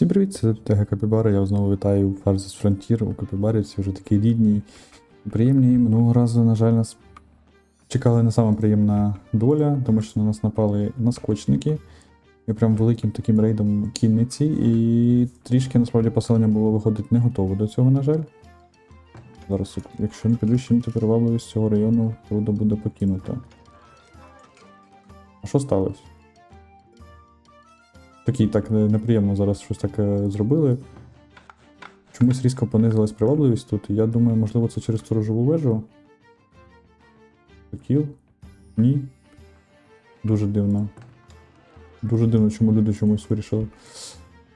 Всім привіт, це Тега Капібара. Я знову вітаю у Farsis Frontier у Капібарівці, вже такий рідній, приємний. Минулого разу, на жаль, нас чекала не сама приємна доля, тому що на нас напали наскочники. І прям великим таким рейдом кінниці, і трішки насправді поселення було виходить не готово до цього, на жаль. Зараз, якщо не підвищити привабливість цього району, трудно буде покинуто. А що сталося? Такий так неприємно зараз щось таке зробили. Чомусь різко понизилась привабливість тут. Я думаю, можливо, це через сторожову вежу. Кіл? Ні. Дуже дивно. Дуже дивно, чому люди чомусь вирішили.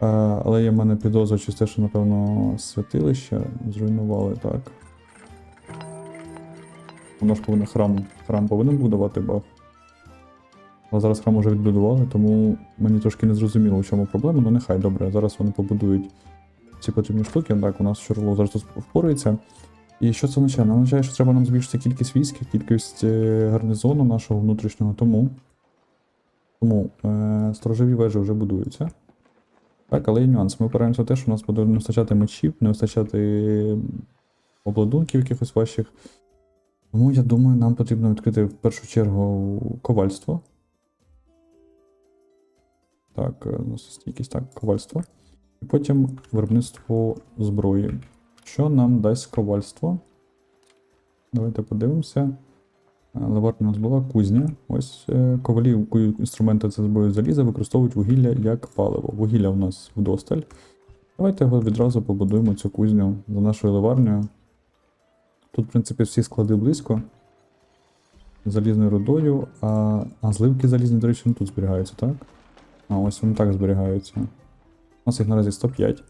А, але є в мене підозра через те, що, напевно, святилище зруйнували так. Воно ж повинен храм. Храм повинен був давати баф. Але зараз храм вже відбудували, тому мені трошки не зрозуміло, в чому проблема. Ну нехай добре. Зараз вони побудують ці потрібні штуки. Так, у нас Чорло зараз тут впорається. І що це означає? Це означає, що треба нам збільшити кількість військ, кількість е, гарнізону нашого внутрішнього. Тому, тому е, сторожові вежі вже будуються. Так, але є нюанс. Ми опираємося в те, що у нас буде не вистачати мечів, не вистачати обладунків якихось важчих. Тому я думаю, нам потрібно відкрити в першу чергу ковальство. Так, е, стійкість, так, ковальство. І потім виробництво зброї. Що нам дасть ковальство? Давайте подивимося. Е, Леварня у нас була кузня. Ось е, ковалі інструменти це зброї заліза використовують вугілля як паливо. Вугілля у нас вдосталь. Давайте відразу побудуємо цю кузню за нашою ливарнею. Тут, в принципі, всі склади близько. Залізною рудою, а, а зливки залізні, до речі, не тут зберігаються, так? А ось вони так зберігаються. У нас їх наразі 105.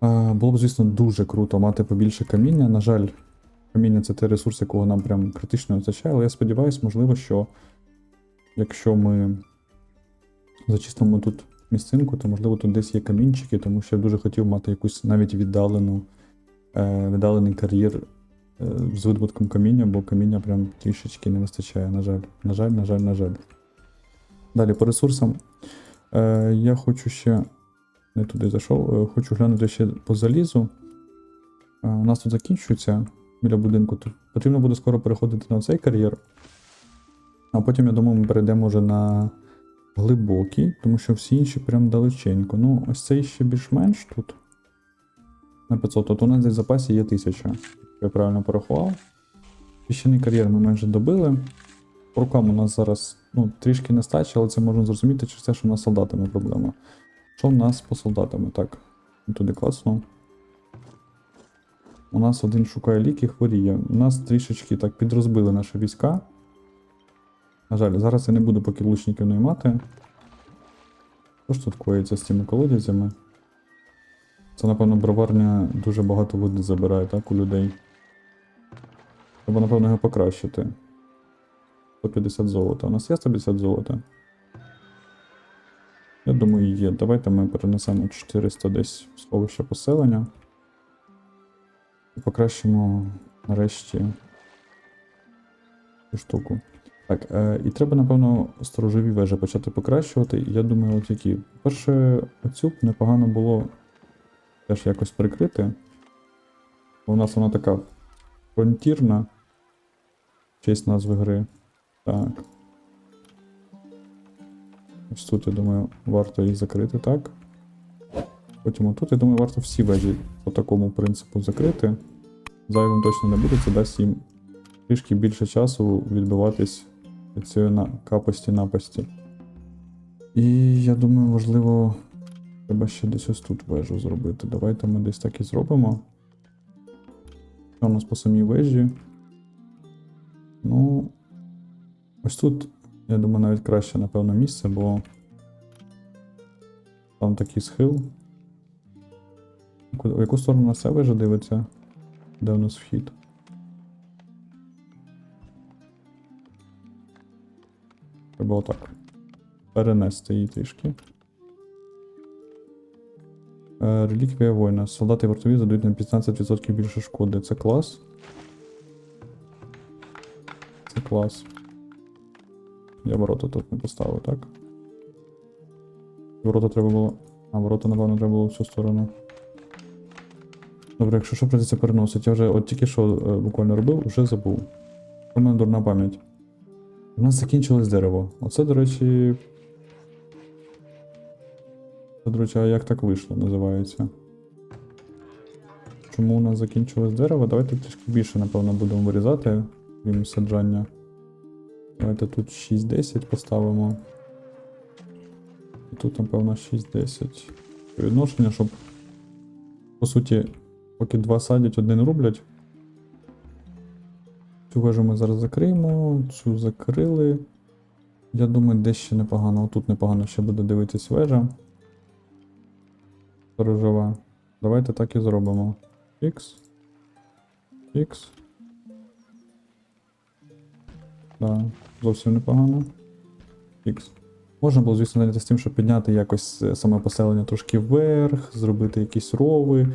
А, було б, звісно, дуже круто мати побільше каміння. На жаль, каміння це той ресурс, якого нам прям критично вистачає, але я сподіваюся, можливо, що якщо ми зачистимо тут місцинку, то можливо тут десь є камінчики, тому що я дуже хотів мати якусь навіть віддалену, е, віддалений кар'єр е, з видобутком каміння, бо каміння прям трішечки не вистачає, на жаль. На жаль, на жаль, на жаль. Далі по ресурсам. Е, я хочу ще. Не туди зайшов. Е, хочу глянути ще по залізу. Е, у нас тут закінчується біля будинку. Тут потрібно буде скоро переходити на цей кар'єр. А потім, я думаю, ми перейдемо вже на глибокий, тому що всі інші прям далеченько. Ну, ось цей ще більш-менш тут. На 500. От у нас десь в запасі є 1000. Я правильно порахував. Піщаний кар'єр ми майже добили. Рукам у нас зараз ну, трішки нестача, але це можна зрозуміти через те, що у нас солдатами проблема. Що в нас по солдатами? Так, туди класно. У нас один шукає ліки, хворіє. У нас трішечки так підрозбили наші війська. На жаль, зараз я не буду поки лучників наймати. Що ж тут коїться з цими колодязями? Це, напевно, броварня дуже багато води забирає, так, у людей. Треба, напевно, його покращити. 150 золота. У нас є 150 золота? Я думаю, є. Давайте ми перенесемо 400 десь в сховище поселення. І покращимо нарешті цю штуку. Так, е, і треба, напевно, сторожові вежі почати покращувати. Я думаю, от які. Перше, оцю б непогано було теж якось прикрити. У нас вона така фронтірна. Честь назви гри. Так. Ось тут, я думаю, варто їх закрити, так. Потім отут, я думаю, варто всі вежі по такому принципу закрити. Зайвим точно не буде, це дасть їм трішки більше часу відбиватись від цієї капості напасті. І я думаю, можливо, треба ще десь ось тут вежу зробити. Давайте ми десь так і зробимо. Що у нас по самій вежі? Ну, ось тут, я думаю, навіть краще, напевно, місце, бо там такий схил. В яку сторону на себе вже дивиться? Де у нас вхід? Треба отак. Перенести її трішки. Е, Реліквія воїна. Солдати вартові задають на 15% більше шкоди. Це клас. Це клас. Я ворота тут не поставив, так? Ворота треба було А ворота, напевно, треба було в цю сторону. Добре, якщо що придеться переносити, я вже от тільки що е, буквально робив, вже забув. У мене дурна пам'ять. У нас закінчилось дерево. Оце, до речі. Це, до речі, а як так вийшло, називається. Чому у нас закінчилось дерево? Давайте трішки більше, напевно, будемо вирізати, крім саджання. Давайте тут 6-10 поставимо. Тут, напевно, 6-10. Відношення, щоб. По суті, поки два садять, один рублять. Цю вежу ми зараз закриємо, цю закрили. Я думаю, де ще непогано. Отут непогано ще буде дивитись вежа. Сторожова. Давайте так і зробимо. X. X. Так, зовсім непогано. X. Можна було, звісно, навіть з тим, щоб підняти якось е, саме поселення трошки вверх, зробити якісь рови,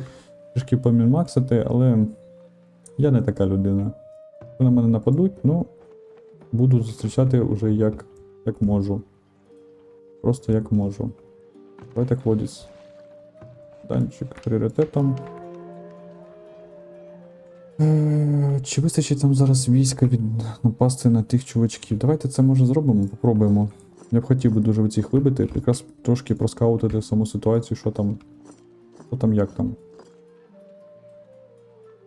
трішки помінмаксити, але я не така людина. Якщо на мене нападуть, ну, буду зустрічати вже як, як можу. Просто як можу. Давайте кводіс. Данчик пріоритетом. Е, Чи вистачить там зараз війська від напасти на тих чувачків? Давайте це може зробимо, попробуємо. Я б хотів би дуже цих вибити, якраз трошки проскаутити саму ситуацію, що там. Що там, як там.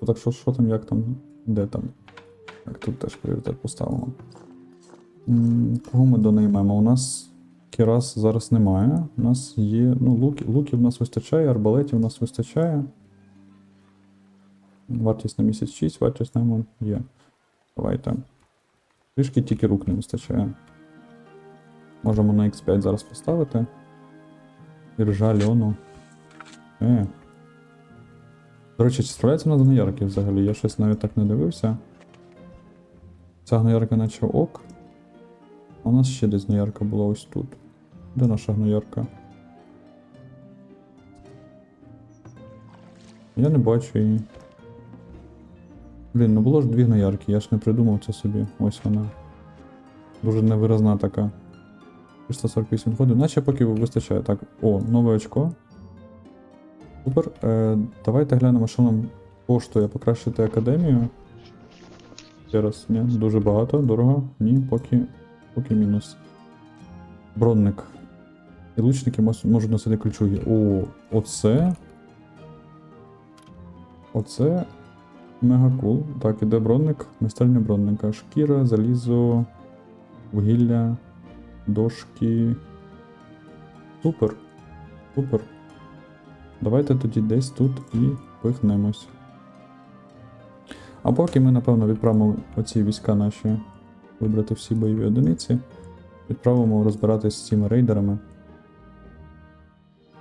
Ну, Так що, що там, як там, де там. Так, тут теж пріоритет поставимо. Кого ми донаймемо? У нас Кірас зараз немає. У нас є. Ну, луки, луків у нас вистачає, арбалетів у нас вистачає. Вартість на місяць 6, вартість найму є. Давайте. Трішки тільки рук не вистачає. Можемо на X5 зараз поставити. Іржа Льону. Е. До речі, чи справляється вона гноярки взагалі? Я щось навіть так не дивився. Ця гноярка наче ок. А у нас ще десь гноярка була ось тут. Де наша гноярка? Я не бачу її. Блін, ну було ж дві гноярки, я ж не придумав це собі. Ось вона. Дуже невиразна така. 348 ходів, наче поки вистачає. Так, о, нове очко. Супер. Е, давайте глянемо, що нам коштує покращити академію. Ще раз, ні, дуже багато, дорого. Ні, поки, поки мінус. Бронник. І лучники можуть носити ключуги. О, оце. Оце мега кул. Так, іде бронник, майстерня бронника. Шкіра, залізо, вугілля, дошки. Супер. Супер. Давайте тоді десь тут і пихнемось. А поки ми, напевно, відправимо оці війська наші вибрати всі бойові одиниці. Відправимо розбиратись з цими рейдерами.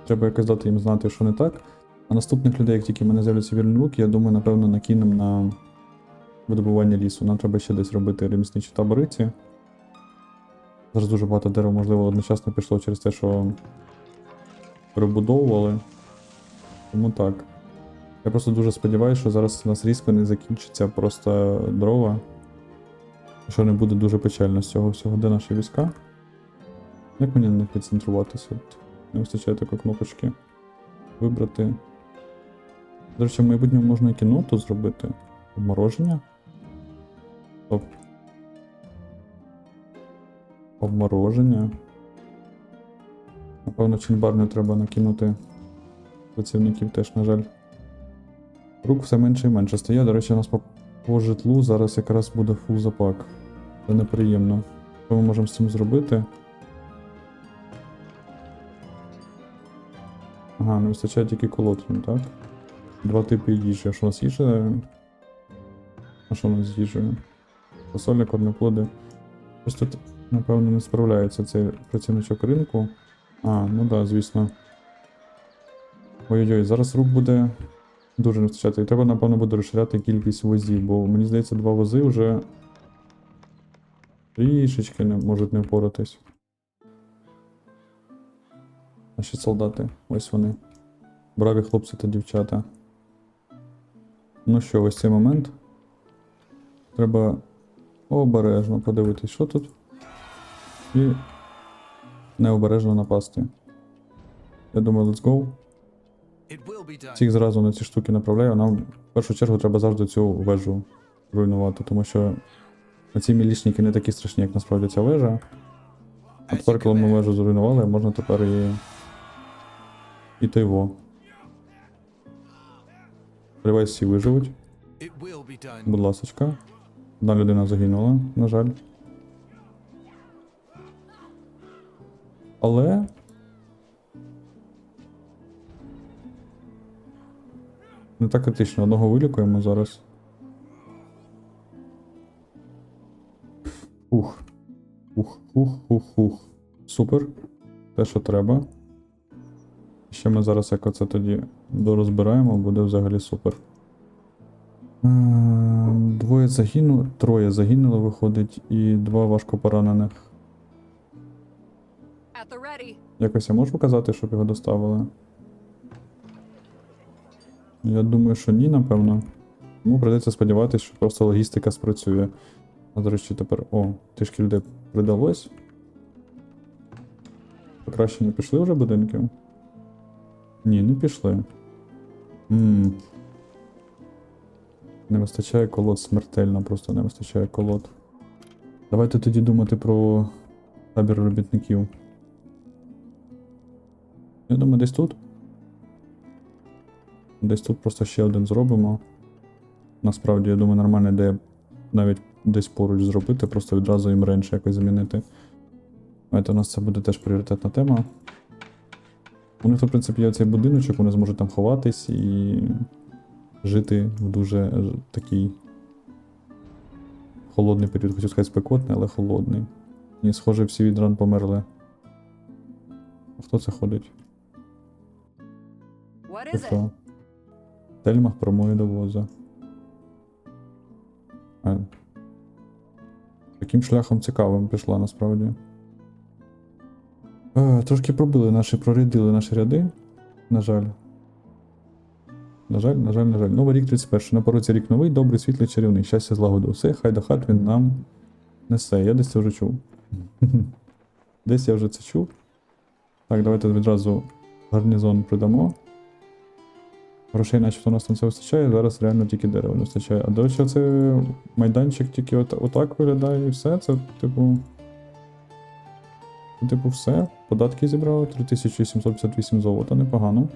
Треба якось дати їм знати, що не так. А наступних людей, як тільки в мене з'являться вільні руки, я думаю, напевно, накинемо на видобування лісу. Нам треба ще десь робити ремісничі табори ці. Зараз дуже багато дерев, можливо, одночасно пішло через те, що перебудовували. Тому так. Я просто дуже сподіваюся, що зараз у нас різко не закінчиться просто дрова. Що не буде дуже печально з цього всього. Де наші війська? Як мені на них відцентруватися? Не вистачає такої кнопочки. Вибрати. До речі, в майбутньому можна і кіно тут зробити. Обмороження. Стоп. Обмороження. Напевно, чинбарню треба накинути працівників теж, на жаль. Рук все менше і менше стає. До речі, у нас по, по житлу зараз якраз буде фул запак. Це неприємно. Що ми можемо з цим зробити? Ага, не вистачає тільки колотрін, так? Два типи їжі. А що у нас їжа? А що у нас їжею? Фасоля, корнеплоди. Ось тут, напевно, не справляється цей працівничок ринку. А, ну да, звісно. Ой-ой-ой, зараз рук буде дуже не вистачати. І треба, напевно, буде розширяти кількість возів, бо мені здається, два вози вже трішечки не можуть не впоратись. Наші солдати, ось вони. Браві хлопці та дівчата. Ну що, ось цей момент. Треба обережно подивитись, що тут. І необережно напасти. Я думаю, let's go. Всіх зразу на ці штуки направляю. Нам в першу чергу треба завжди цю вежу руйнувати, тому що ці мілічники не такі страшні, як насправді ця вежа. А тепер, коли ми вежу зруйнували, можна тепер і. І той во. Сподіваюсь, всі виживуть. Будь ласочка. Одна людина загинула, на жаль. Але. Не так критично. Одного вилікуємо зараз. Ух. Ух, ух, ух, ух. Супер. Те, що треба. Ще ми зараз як оце тоді дорозбираємо, буде взагалі супер. Ем, Двоє загинули, троє загинули, виходить, і два важко поранених. Якось я можу показати, щоб його доставили? Я думаю, що ні, напевно. Тому прийдеться сподіватися, що просто логістика спрацює. А до речі, тепер. О, трішки людей придалось. Покращення пішли вже будинки? Ні, не пішли. Не вистачає колод смертельно, просто не вистачає колод. Давайте тоді думати про табір робітників. Я думаю, десь тут. Десь тут просто ще один зробимо. Насправді, я думаю, нормальна ідея навіть десь поруч зробити, просто відразу їм рейндж якось змінити. Давайте у нас це буде теж пріоритетна тема. У них, в принципі, є цей будиночок, вони зможуть там ховатись і жити в дуже е, такий холодний період. Хотів сказати спекотний, але холодний. І, схоже, всі від ран померли. А хто це ходить? Is? Тельмах промоє до воза. А. Таким шляхом цікавим пішла насправді. Е, трошки пробили наші, прорядили наші ряди. На жаль. На жаль, на жаль, на жаль. Новий рік 31. На порозі рік новий, добрий, світлий, чарівний. Щастя, злагоду. Все, хай до хат він нам несе. Я десь це вже чув. десь я вже це чув. Так, давайте відразу гарнізон придамо. Грошей, начебто, у нас там все вистачає, зараз реально тільки дерева не вистачає. А до речі, це майданчик тільки от, отак виглядає і все. Це, типу. Це, типу, все. Податки зібрали 3758 золота, непогано.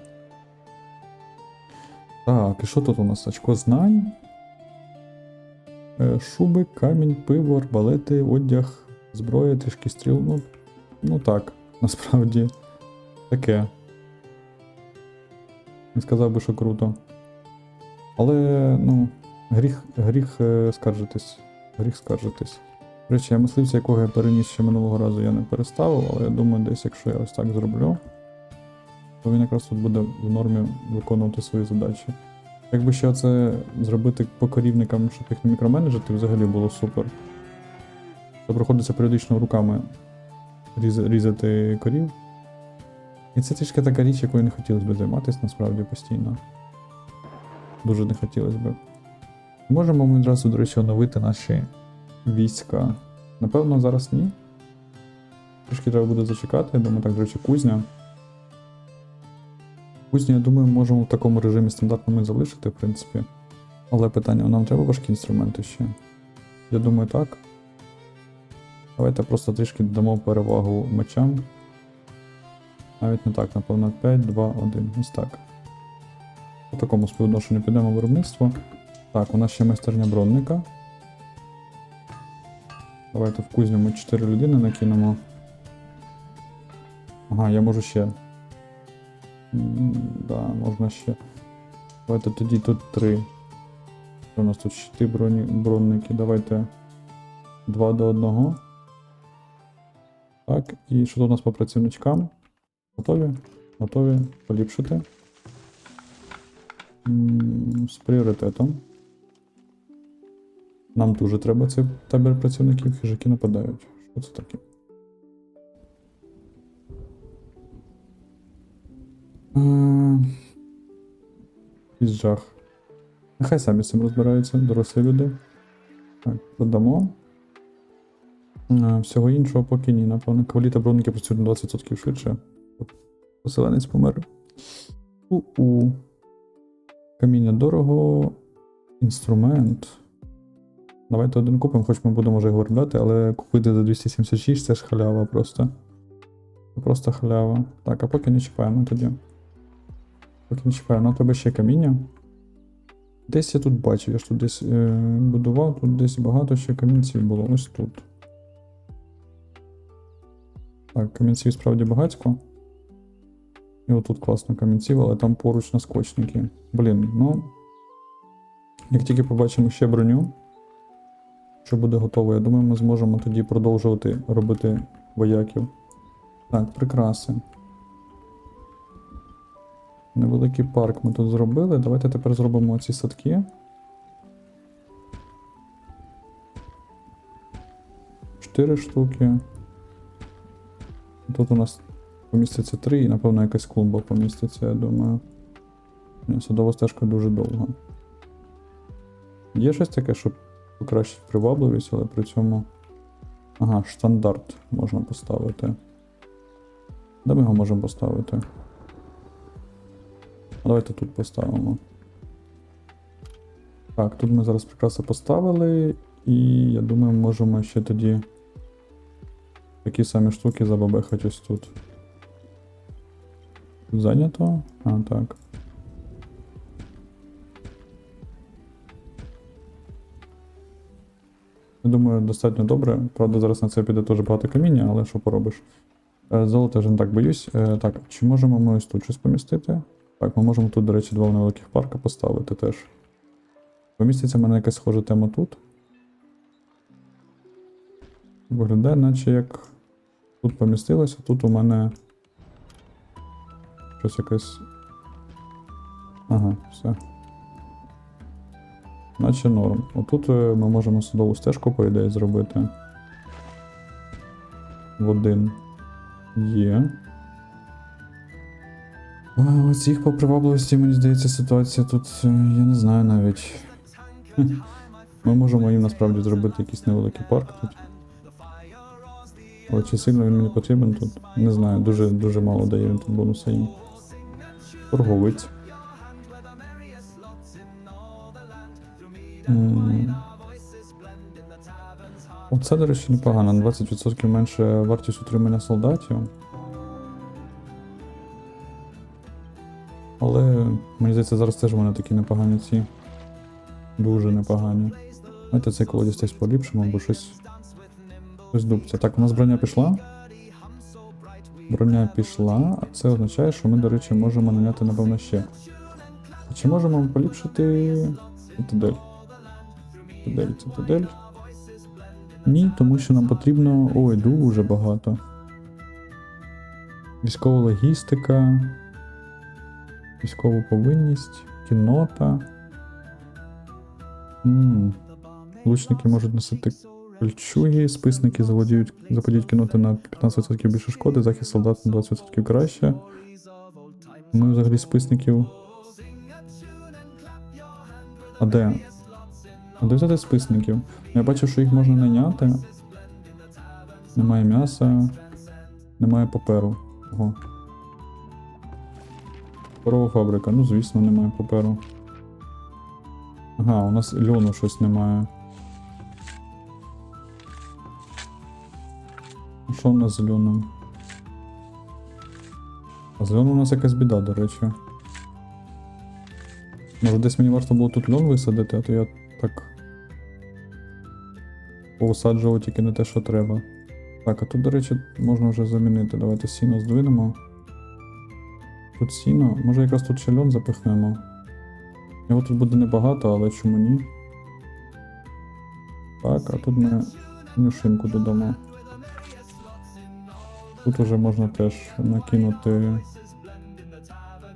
Так, і що тут у нас? Очко знань. Е, Шуби, камінь, пиво, арбалети, одяг, зброя, трішки стріл. Ну, ну так, насправді. Таке. Не сказав би, що круто. Але, ну, гріх, гріх е, скаржитись. Гріх скаржитись. До речі, я мисливця, якого я переніс ще минулого разу, я не переставив, але я думаю, десь якщо я ось так зроблю, то він якраз тут буде в нормі виконувати свої задачі. Якби ще це зробити по корівникам, щоб їх не мікроменеджити, взагалі було супер. То приходиться періодично руками різ- різати корів. І це трішки така річ, якою не хотілося б займатися насправді постійно. Дуже не хотілося б. Можемо ми відразу, до речі, оновити наші війська. Напевно, зараз ні. Трішки треба буде зачекати, я думаю, так, до речі, кузня. Кузню, я думаю, можемо в такому режимі стандартному і залишити, в принципі. Але питання, нам треба важкі інструменти ще. Я думаю, так. Давайте просто трішки дамо перевагу мечам. Навіть не так, напевно, 5, 2, 1. Ось так. По такому співвідношенню підемо виробництво. Так, у нас ще майстерня бронника. Давайте в кузню ми 4 людини накинемо. Ага, я можу ще. Да, можна ще. Давайте тоді тут 3. У нас тут щити броні, бронники. Давайте 2 до 1. Так, і що тут у нас по працівничкам? Готові? Готові поліпшити. З пріоритетом. Нам дуже треба цей табір працівників, хижаки нападають. Що це таке? М, жах. Нехай самі з цим розбираються, дорослі люди. Так, додамо. Е, Всього іншого поки ні, напевно. Кавалі та бронники працюють на 20% швидше. Поселенець помер. У-у. Каміння дорого. Інструмент. Давайте один купимо, хоч ми будемо вже виробляти, але купити за 276 це ж халява просто. Це просто халява. Так, а поки не чіпаємо тоді. Поки не чіпаємо, нам треба ще каміння. Десь я тут бачив, я ж тут десь е, будував, тут десь багато ще камінців було. Ось тут. Так, камінців справді багатько. І отут класно камінців, але там поруч наскочники. Блін, ну. Як тільки побачимо ще броню, що буде готово, я думаю, ми зможемо тоді продовжувати робити вояків. Так, прикраси. Невеликий парк ми тут зробили. Давайте тепер зробимо ці садки. Чотири штуки. Тут у нас поміститься три, і, напевно, якась клумба поміститься, я думаю. Садова стежка дуже довга. Є щось таке, щоб покращити привабливість, але при цьому. Ага, штандарт можна поставити. Де ми його можемо поставити? Давайте тут поставимо. Так, тут ми зараз прикраси поставили, і я думаю, можемо ще тоді такі самі штуки забабехати ось. Тут зайнято? А, так. Достатньо добре. Правда, зараз на це піде теж багато каміння, але що поробиш? Е, Золото вже не так боюсь. Е, Так, чи можемо ми ось тут щось помістити? Так, ми можемо тут, до речі, два невеликих парка поставити теж. Поміститься в мене якась схожа тема тут. Виглядає, наче як тут помістилося, тут у мене щось якесь. Ага, все. Наче норм. Отут е, ми можемо судову стежку, по ідеї, зробити. В один є. А, Оцих по привабливості, мені здається, ситуація тут, е, я не знаю навіть. Ми можемо їм насправді зробити якийсь невеликий парк тут. Але чи сильно він мені потрібен тут? Не знаю, дуже дуже мало дає він тут бонуса їм. Торговець. Оце, до речі, непогано. На 20% менше вартість утримання солдатів. Але мені здається, зараз теж мене такі непогані ці. Дуже непогані. Давайте цей колодязь десь поліпшимо, бо щось. Щось дубця. Так, у нас броня пішла. Броня пішла, а це означає, що ми, до речі, можемо наняти, напевно, ще. А Чи можемо поліпшити цитадель? Цитадель, цитадель. Ні, тому що нам потрібно. Ой, дуже багато. Військова логістика. Військова повинність, кіннота. м Лучники можуть носити кольчуги, списники заводіють, заподіють кінноти на 15% більше шкоди, захист солдат на 20% краще. Ми взагалі списників. А де? А де взяти списників? Я бачив, що їх можна найняти. Немає м'яса, немає паперу. Ого. Паперова фабрика, ну звісно, немає паперу. Ага, у нас льону щось немає. Що в нас з льоном? А з льоном у нас якась біда, до речі. Може десь мені варто було тут льон висадити, а то я так. Повисаджував тільки не те, що треба. Так, а тут, до речі, можна вже замінити. Давайте сіно здвинемо. Тут сіно. Може якраз тут ще запихнемо. Його тут буде небагато, але чому ні? Так, а тут ми нюшинку додамо. Тут уже можна теж накинути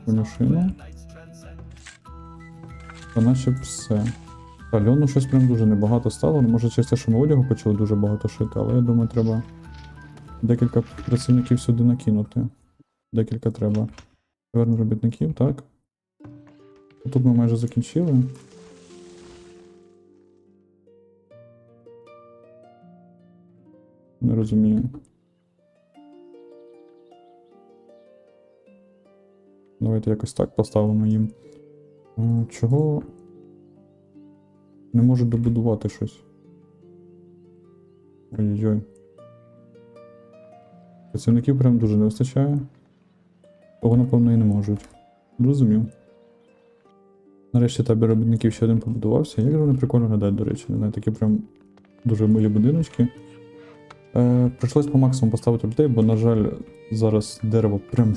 конюшину. Та наче все. Та льону щось прям дуже небагато стало. Ну, може через те, що ми одягу почали дуже багато шити, але я думаю, треба декілька працівників сюди накинути. Декілька треба. Повернемо робітників, так. Тут ми майже закінчили. Не розумію. Давайте якось так поставимо їм. Чого не можуть добудувати щось? Ой-ой-ой. Працівників прям дуже не вистачає. Того, напевно, і не можуть. Зрозумів. Нарешті табір робітників ще один побудувався. Як же вони прикольно виглядають, до речі, не знаю, такі прям дуже милі будиночки. Е, прийшлось по максимуму поставити людей, бо, на жаль, зараз дерево прям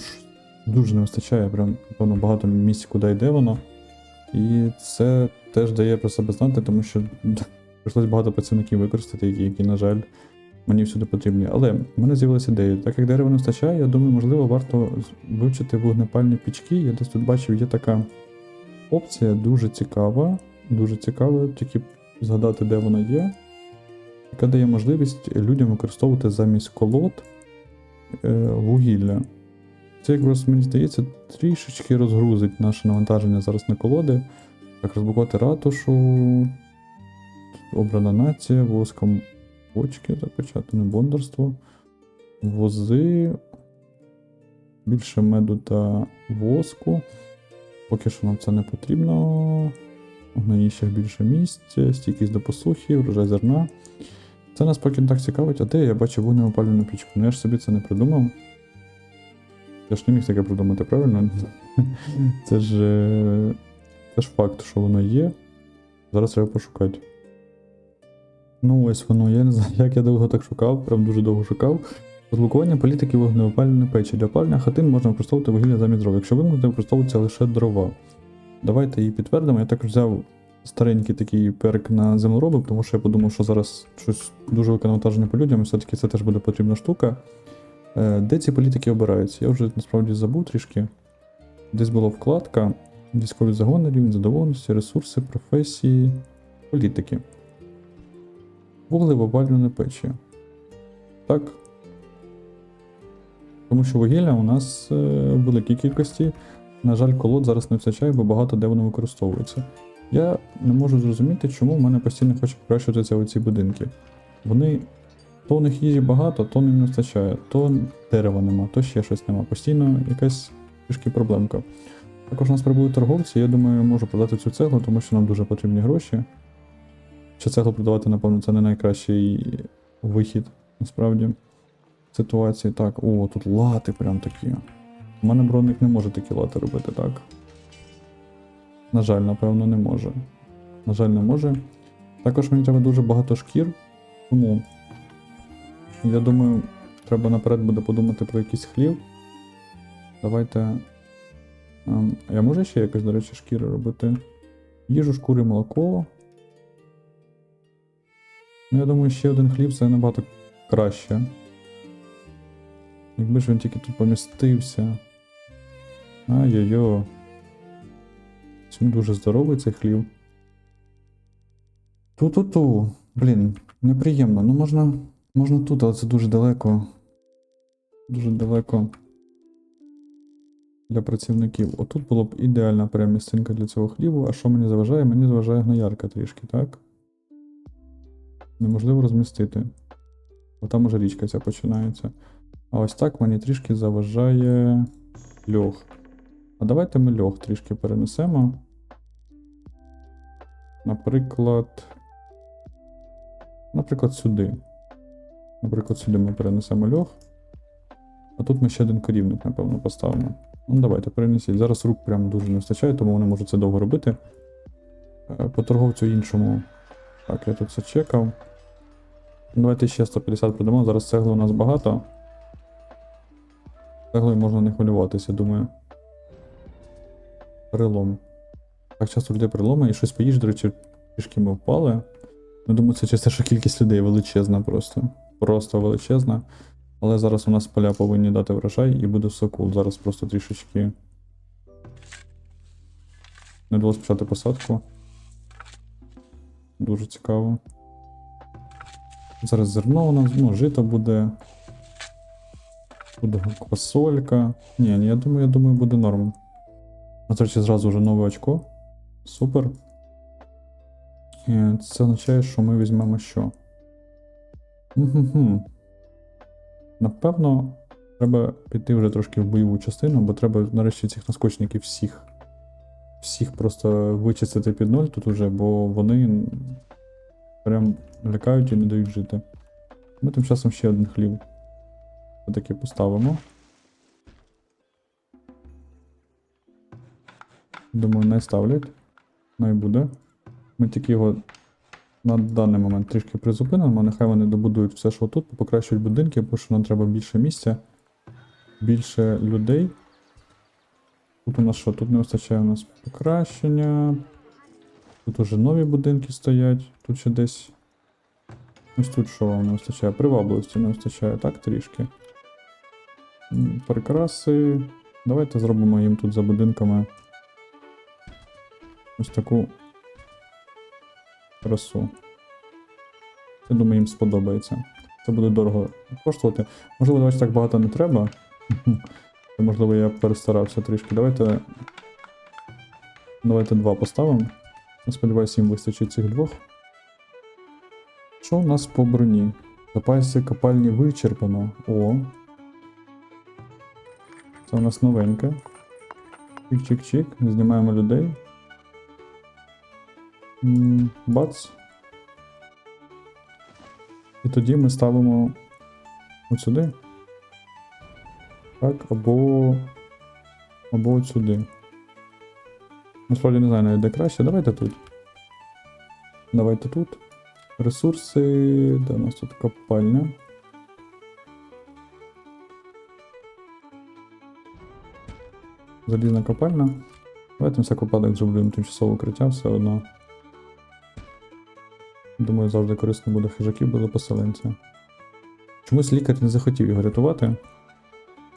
дуже не вистачає, прям, напевно, багато місць, куди йде воно. І це теж дає про себе знати, тому що прийшлось багато працівників використати, які, які, на жаль, мені всюди потрібні. Але в мене з'явилася ідея. Так як дерева не вистачає, я думаю, можливо, варто вивчити вогнепальні пічки. Я десь тут бачив, є така опція дуже цікава. Дуже цікава, тільки згадати, де вона є. Яка дає можливість людям використовувати замість колод е, вугілля. Це якраз, мені здається, трішечки розгрузить наше навантаження зараз на колоди. Так, розблокувати ратушу, обрана нація, воском бочки запечатане бондарство, вози, більше меду та воску. Поки що нам це не потрібно. На ніщах більше місць, стійкість до посухи, врожай зерна. Це нас поки не так цікавить, а де я бачив вогнеопалювальну пічку? Ну я ж собі це не придумав. Я ж не міг таке придумати, правильно? Це ж. е, Це ж факт, що воно є. Зараз треба пошукати. Ну, ось воно, я не знаю, як я довго так шукав, прям дуже довго шукав. Розблокування політики вогнеопалювальної печі. Для опалення хатин можна використовувати вугілля замість дров. Якщо вимкнути, використовуються лише дрова. Давайте її підтвердимо. Я також взяв старенький такий перк на землероби, тому що я подумав, що зараз щось дуже велике навантаження по людям, і все-таки це теж буде потрібна штука. Е, Де ці політики обираються? Я вже насправді забув трішки. Десь була вкладка, військові загони, рівень задоволеності, ресурси, професії, політики. Вуглево-опалювальне печі. Так. Тому що вугілля у нас е, в великій кількості. На жаль, колод зараз не вистачає, бо багато де воно використовується. Я не можу зрозуміти, чому в мене постійно хоче покращуватися оці будинки. Вони то у них їжі багато, то не вистачає, то дерева нема, то ще щось нема. Постійно якась трішки проблемка. Також у нас прибули торговці, я думаю, я можу продати цю цеглу, тому що нам дуже потрібні гроші. Чи цеглу продавати, напевно, це не найкращий вихід, насправді, ситуації. Так, о, тут лати прям такі. У мене броник не може такі лати робити, так. На жаль, напевно, не може. На жаль, не може. Також мені треба дуже багато шкір, тому я думаю, треба наперед буде подумати про якийсь хлів. Давайте. ем, я можу ще якось, до речі, шкіри робити? Їжу, шкури, молоко. Ну, я думаю, ще один хліб це набагато краще. Якби ж він тільки тут помістився. Ай-йо-йо. Він дуже здоровий цей хлів. Ту-ту-ту. Блін, неприємно. Ну можна. Можна тут, але це дуже далеко. Дуже далеко. Для працівників. Отут було б ідеальна прям місцинка для цього хлібу. А що мені заважає? Мені заважає гноярка трішки, так? Неможливо розмістити. Бо там уже річка ця починається. А ось так мені трішки заважає льох. А давайте ми льох трішки перенесемо. Наприклад. Наприклад, сюди. Наприклад, сюди ми перенесемо льох. А тут ми ще один корівник, напевно, поставимо. Ну, давайте перенесіть. Зараз рук прям дуже не вистачає, тому не можу це довго робити. Е, По торговцю іншому. Так, я тут все чекав. Давайте ще 150 продамо. Зараз цегли у нас багато. Цеглою можна не хвилюватися, думаю. Перелом. Так часто людей переломи і щось поїж, до речі, трішки ми впали. Ну, думаю, це через що кількість людей величезна просто. Просто величезна. Але зараз у нас поля повинні дати врожай і буде сокул. Зараз просто трішечки. Не було спочати посадку. Дуже цікаво. Зараз зерно у нас, ну, жито буде. Буде квасолька. Ні, ні, я думаю, я думаю, буде норм. А речі, зразу вже нове очко. Супер. І це означає, що ми візьмемо що? Напевно, Треба піти вже трошки в бойову частину, бо треба нарешті цих наскочників всіх. Всіх просто вичистити під ноль тут уже, бо вони прям лякають і не дають жити. Ми тим часом ще один хлів. Таки поставимо. Думаю, не ставлять. Не буде. Ми тільки його на даний момент трішки призупинимо. Нехай вони добудують все, що тут, покращують будинки, бо що нам треба більше місця, більше людей. Тут у нас що? Тут не вистачає у нас покращення. Тут уже нові будинки стоять. Тут ще десь. Ось тут що вам не вистачає? Привабливості не вистачає, так, трішки. Прикраси. Давайте зробимо їм тут за будинками ось таку красу. Я думаю, їм сподобається. Це буде дорого коштувати. Можливо, давайте так багато не треба. Можливо, я перестарався трішки. Давайте. Давайте два поставимо. Сподіваюся, їм вистачить цих двох. Що у нас по броні? Запаси копальні вичерпано. О. Це у нас новеньке. Чик-чик-чик. Знімаємо людей. Бац. І тоді ми ставимо от сюди. Так, або. Або от сюди. Насправді не знаю навіть де краще. Давайте тут. Давайте тут. Ресурси. Де у нас тут копальня? Залізна копальня. Давайте всяк випадок зроблю тимчасове укриття все одно. Думаю, завжди корисно буде хижаків, буде поселенця. Чомусь лікар не захотів його рятувати.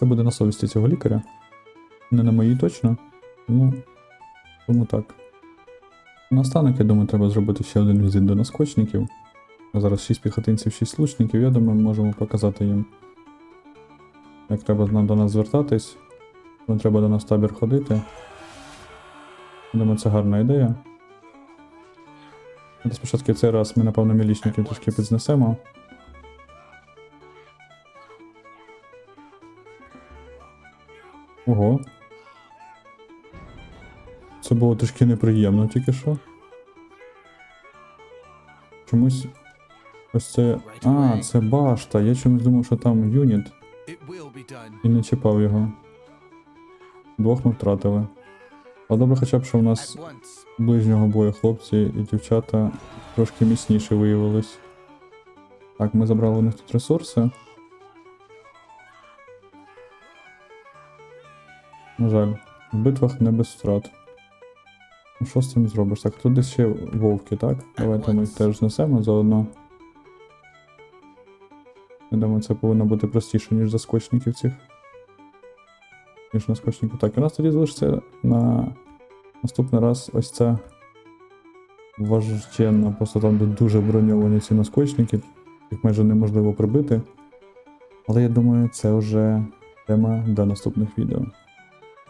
Це буде на совісті цього лікаря. Не на моїй точно. Тому, тому так. Наостанок, я думаю, треба зробити ще один візит до наскочників. Зараз 6 піхотинців, 6 лучників. Я думаю, можемо показати їм, як треба до нас звертатись. Не треба до нас табір ходити. Думаю, це гарна ідея. Спочатку цей раз ми, напевно, мілічників трішки підзнесемо. Ого. Це було трішки неприємно тільки що. Чомусь. Ось це. А, це башта. Я чомусь думав, що там юніт і не чіпав його. Двох ми втратили. А добре, хоча б, що в нас ближнього бою хлопці і дівчата трошки міцніше виявились. Так, ми забрали у них тут ресурси. На жаль, в битвах не без втрат. Ну що з цим зробиш? Так, тут десь ще вовки, так? Давайте ми їх теж знесемо заодно. Я думаю, це повинно бути простіше, ніж заскочників цих. Ніж. Так, і у нас тоді залишиться на наступний раз ось це важченно. Просто там де дуже броньовані ці наскочники, їх майже неможливо прибити. Але я думаю, це вже тема для наступних відео.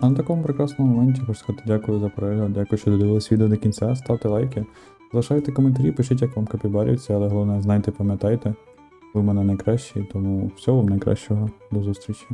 А на такому прекрасному моменті хочу сказати дякую за перегляд, дякую, що додивились відео до кінця, ставте лайки, залишайте коментарі, пишіть, як вам капібарівці, але головне, знайте, пам'ятайте, ви в мене найкращі, тому всього вам найкращого, до зустрічі.